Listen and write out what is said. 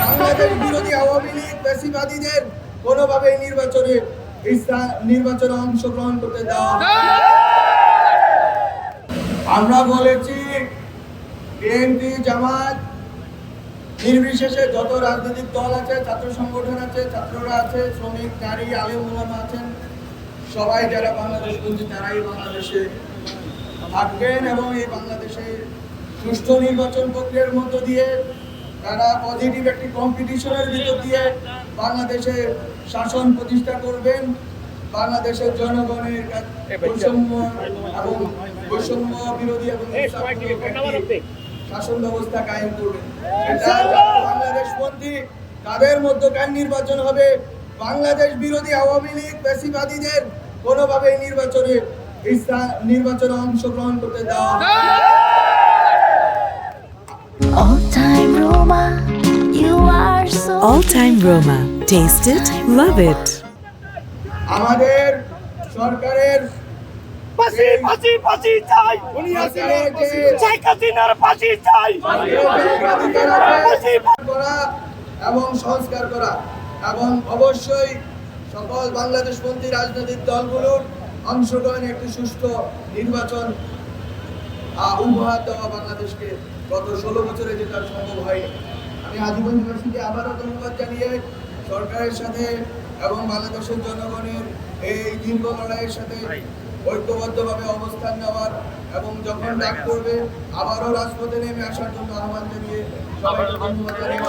বাংলাদেশ বিরোধী আওয়ামী লীগ বেশিবাদীদের কোনোভাবেই নির্বাচনে নির্বাচনে অংশগ্রহণ করতে দেওয়া আমরা বলেছি, বিএনপি, জামাত, নির্বিশেষে যত রাজনৈতিক দল আছে, ছাত্র সংগঠন আছে, ছাত্ররা আছে, শ্রমিক, নারী, আলেম আছেন সবাই যারা বাংলাদেশ বলছে তারাই বাংলাদেশে থাকবেন এবং এই বাংলাদেশে সুষ্ঠু নির্বাচন প্রক্রিয়ার মধ্য দিয়ে তারা পজিটিভ একটি কম্পিটিশনের ভিতর দিয়ে বাংলাদেশে শাসন প্রতিষ্ঠা করবেন। বাংলাদেশের জনগণের বৈষম্য এবং বৈষম্য বিরোধী এবং শাসন ব্যবস্থা কায়েম করবেন। যারা বাংলাদেশপন্থী তাদের মধ্যকার নির্বাচন হবে। বাংলাদেশ বিরোধী আওয়ামী লীগ বেশিবাদীদের কোনোভাবেই নির্বাচনে নির্বাচনে অংশগ্রহণ করতে দেওয়া All time Roma, you are so All time Roma. Taste it, love it. আমাদের সরকারের ফাঁসি ফাঁসি ফাঁসি চাই। শেখ হাসিনার আছে করা এবং সংস্কার করা। এবং অবশ্যই সকল বাংলাদেশপন্থী রাজনৈতিক দলগুলোর অংশগ্রহণে একটি সুষ্ঠু নির্বাচন উপহার দেওয়া বাংলাদেশকে গত ষোলো বছরে যেটা সম্ভব হয়নি আমি আজীবন ইউনিভার্সিটি আবারও ধন্যবাদ জানিয়ে সরকারের সাথে এবং বাংলাদেশের জনগণের এই দীর্ঘ লড়াইয়ের সাথে ঐক্যবদ্ধভাবে অবস্থান নেওয়ার এবং যখন ডাক করবে আবারও রাজপথে নেমে আসার জন্য আহ্বান জানিয়ে সবাইকে ধন্যবাদ জানিয়ে।